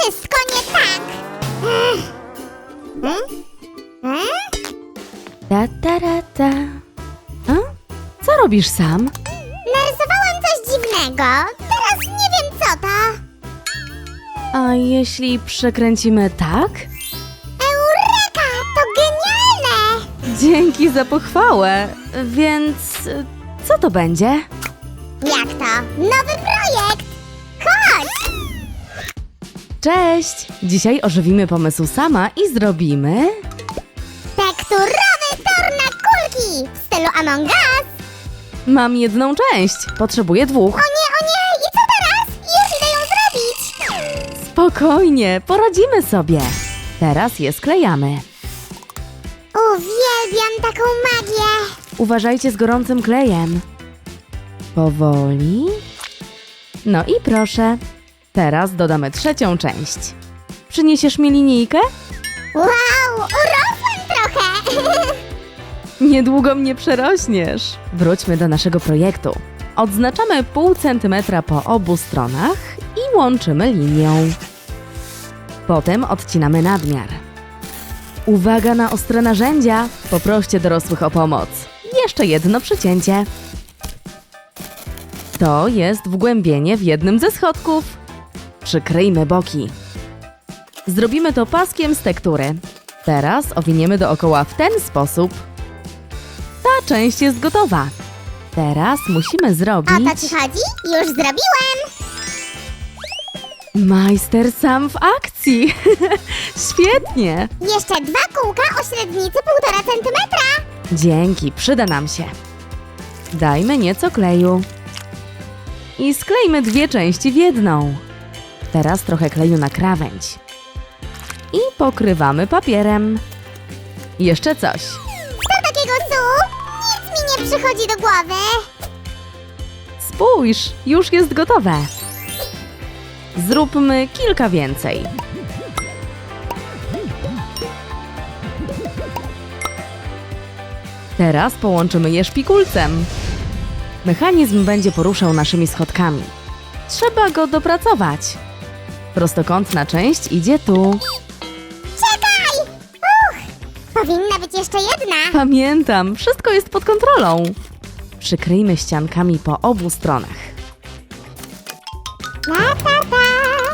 Wszystko nie tak! Ech. Hmm? Hmm? Ta, ta, ta. A? Co robisz sam? Narysowałem coś dziwnego. Teraz nie wiem co to. A jeśli przekręcimy tak? Eureka! To genialne! Dzięki za pochwałę. Więc y, co to będzie? Jak to? Nowy projekt! Cześć! Dzisiaj ożywimy pomysł sama i zrobimy. Tekturowy tor na kulki w stylu Among Us. Mam jedną część, potrzebuję dwóch. O nie, o nie! I co teraz? Już idę ją zrobić! Spokojnie, poradzimy sobie. Teraz je sklejamy. Uwielbiam taką magię! Uważajcie z gorącym klejem. Powoli. No i proszę. Teraz dodamy trzecią część. Przyniesiesz mi linijkę? Wow! Urosłem trochę! Niedługo mnie przerośniesz. Wróćmy do naszego projektu. Odznaczamy pół centymetra po obu stronach i łączymy linią. Potem odcinamy nadmiar. Uwaga na ostre narzędzia! Poproście dorosłych o pomoc. Jeszcze jedno przycięcie. To jest wgłębienie w jednym ze schodków. Przykryjmy boki. Zrobimy to paskiem z tektury. Teraz owiniemy dookoła w ten sposób. Ta część jest gotowa. Teraz musimy O zrobić... to ci chodzi? Już zrobiłem! Majster sam w akcji! Świetnie! Jeszcze dwa kółka o średnicy 1,5 centymetra! Dzięki, przyda nam się. Dajmy nieco kleju. I sklejmy dwie części w jedną. Teraz trochę kleju na krawędź. I pokrywamy papierem. Jeszcze coś. Co takiego, Su? Nic mi nie przychodzi do głowy! Spójrz, już jest gotowe. Zróbmy kilka więcej. Teraz połączymy je szpikulcem. Mechanizm będzie poruszał naszymi schodkami. Trzeba go dopracować. Prostokątna część idzie tu. Czekaj! Uch! Powinna być jeszcze jedna! Pamiętam, wszystko jest pod kontrolą. Przykryjmy ściankami po obu stronach. Ta, ta, ta.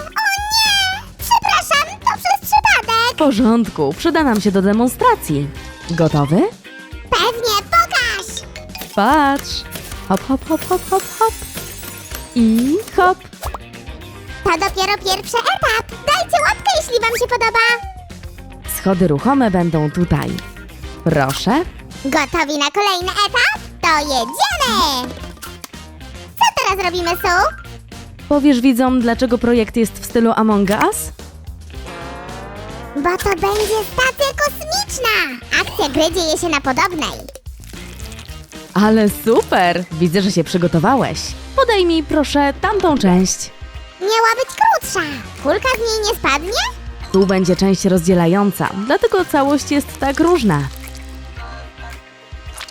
O nie! Przepraszam, to przez przypadek! W porządku, przyda nam się do demonstracji. Gotowy? Pewnie, pokaż! Patrz! Hop, hop, hop, hop, hop, hop. I hop. To dopiero pierwszy etap! Dajcie łapkę, jeśli wam się podoba! Schody ruchome będą tutaj. Proszę. Gotowi na kolejny etap? To jedziemy! Co teraz robimy, Su? Powiesz widzom, dlaczego projekt jest w stylu Among Us? Bo to będzie stacja kosmiczna! Akcja gry dzieje się na podobnej. Ale super! Widzę, że się przygotowałeś. Podaj mi proszę tamtą część. Miała być krótsza. Kulka z niej nie spadnie? Tu będzie część rozdzielająca, dlatego całość jest tak różna.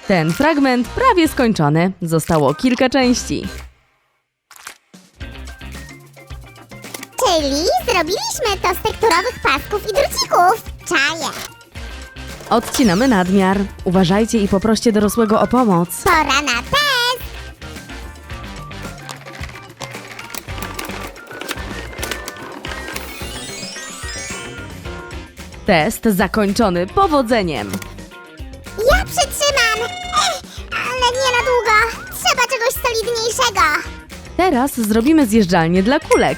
Ten fragment prawie skończony. Zostało kilka części. Czyli zrobiliśmy to z tekturowych pasków i drucików. Czaję. Odcinamy nadmiar. Uważajcie i poproście dorosłego o pomoc. Pora na test. Test zakończony powodzeniem. Ja przytrzymam. Ech, ale nie na długo. Trzeba czegoś solidniejszego. Teraz zrobimy zjeżdżalnię dla kulek.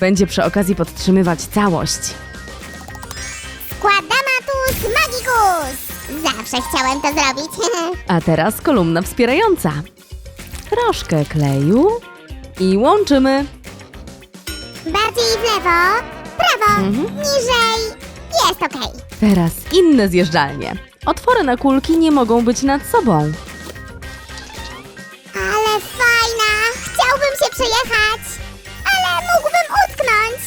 Będzie przy okazji podtrzymywać całość. Quadramatus magicus. Zawsze chciałem to zrobić. A teraz kolumna wspierająca. Troszkę kleju i łączymy. Bardziej w lewo, prawo, Mhm. niżej. Jest okej. Teraz inne zjeżdżalnie. Otwory na kulki nie mogą być nad sobą. Ale fajna! Chciałbym się przejechać, ale mógłbym utknąć.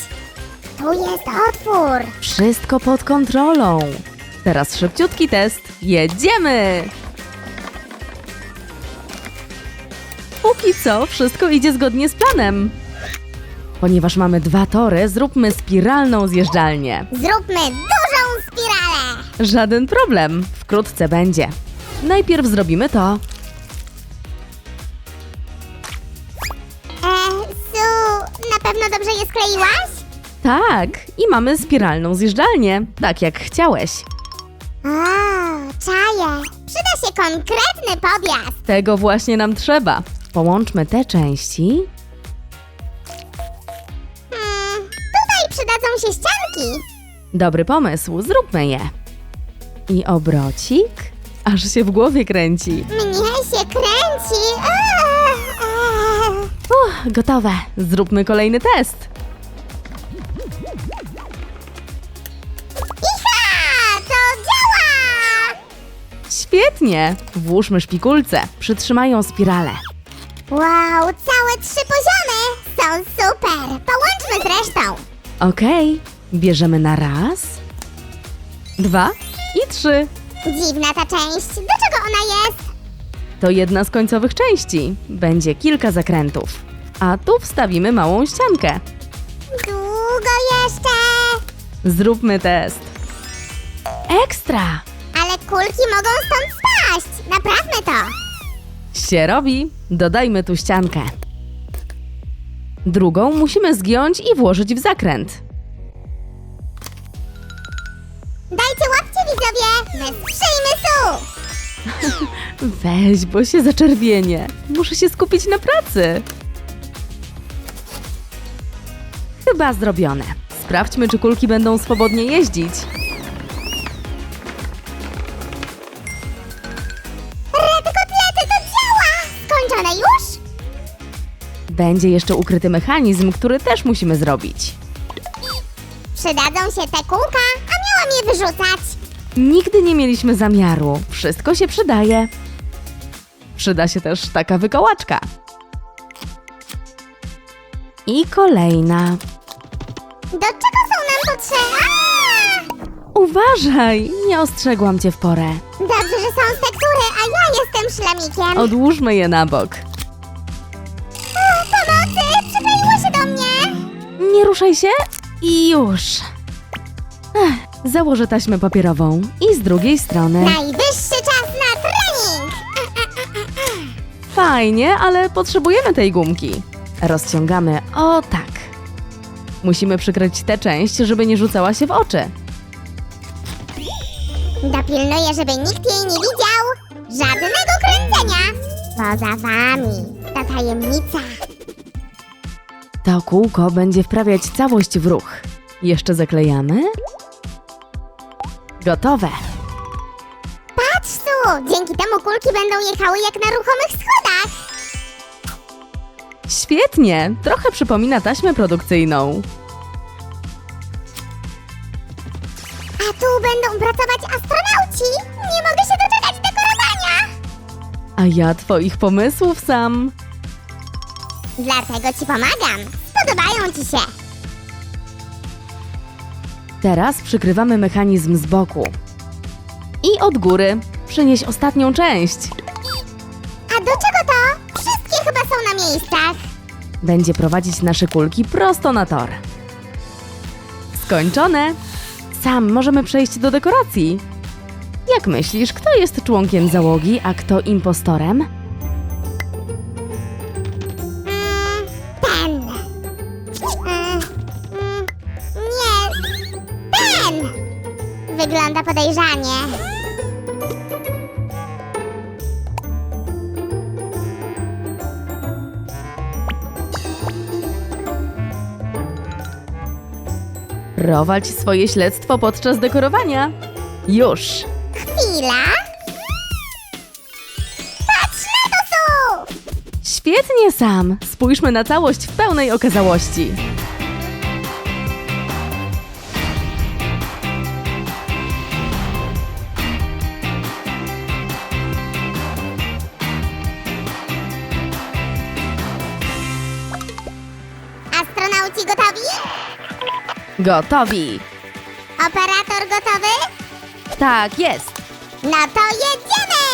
Tu jest otwór. Wszystko pod kontrolą. Teraz szybciutki test. Jedziemy! Póki co wszystko idzie zgodnie z planem. Ponieważ mamy dwa tory, zróbmy spiralną zjeżdżalnię. Zróbmy dużą spiralę. Żaden problem, wkrótce będzie. Najpierw zrobimy to. E, Su, na pewno dobrze je skleiłaś? Tak, i mamy spiralną zjeżdżalnię, tak jak chciałeś. O, czaję. Przyda się konkretny podjazd. Tego właśnie nam trzeba. Połączmy te części. Przydadzą się ścianki. Dobry pomysł, zróbmy je. I obrocik, aż się w głowie kręci. Mnie się kręci. Uff, gotowe. Zróbmy kolejny test. Icha, to działa! Świetnie. Włóżmy szpikulce, przytrzymają spiralę. Wow, całe trzy poziomy są super. Połączmy z resztą. Okej, bierzemy na raz, dwa i trzy. Dziwna ta część. Do czego ona jest? To jedna z końcowych części. Będzie kilka zakrętów. A tu wstawimy małą ściankę. Długo jeszcze. Zróbmy test. Ekstra! Ale kulki mogą stąd spaść. Naprawmy to. Się robi. Dodajmy tu ściankę. Drugą musimy zgiąć i włożyć w zakręt. Dajcie łapcie widzowie. Wysprzyjmy su. Weź, bo się zaczerwienie. Muszę się skupić na pracy. Chyba zrobione. Sprawdźmy, czy kulki będą swobodnie jeździć. Będzie jeszcze ukryty mechanizm, który też musimy zrobić. Przydadzą się te kółka, a miałam je wyrzucać. Nigdy nie mieliśmy zamiaru. Wszystko się przydaje. Przyda się też taka wykołaczka. I kolejna. Do czego są nam potrzebne? Uważaj, nie ostrzegłam cię w porę. Dobrze, że są z tektury, a ja jestem szlamikiem. Odłóżmy je na bok. Nie ruszaj się i już. Ech, założę taśmę papierową i z drugiej strony. Najwyższy czas na trening! Fajnie, ale potrzebujemy tej gumki. Rozciągamy o tak. Musimy przykryć tę część, żeby nie rzucała się w oczy. Dopilnuję, żeby nikt jej nie widział. Żadnego kręcenia. Poza wami. To tajemnica. To kółko będzie wprawiać całość w ruch. Jeszcze zaklejamy. Gotowe. Patrz tu! Dzięki temu kulki będą jechały jak na ruchomych schodach. Świetnie, trochę przypomina taśmę produkcyjną. A tu będą pracować astronauci. Nie mogę się doczekać dekorowania. A ja twoich pomysłów sam. Dlatego ci pomagam. Spodobają ci się. Teraz przykrywamy mechanizm z boku. I od góry. Przynieś ostatnią część. A do czego to? Wszystkie chyba są na miejscach. Będzie prowadzić nasze kulki prosto na tor. Skończone. Sam możemy przejść do dekoracji. Jak myślisz, kto jest członkiem załogi, a kto impostorem? Wygląda podejrzanie. Prowadź swoje śledztwo podczas dekorowania. Już. Chwila. Patrz na to, Su! Świetnie, Sam. Spójrzmy na całość w pełnej okazałości. Gotowi. Operator gotowy? Tak jest. No to jedziemy!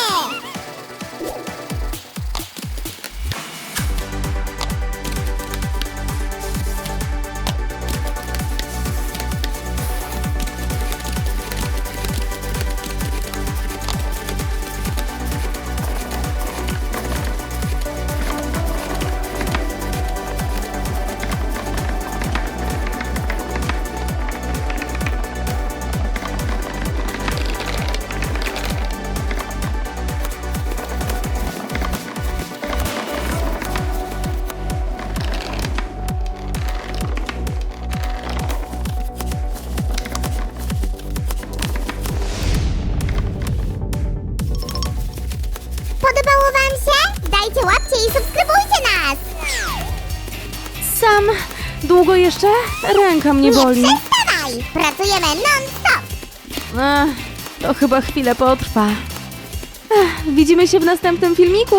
Długo jeszcze? Ręka mnie Nie boli. przestawaj! Pracujemy non-stop! Ech, to chyba chwilę potrwa. Ech, widzimy się w następnym filmiku.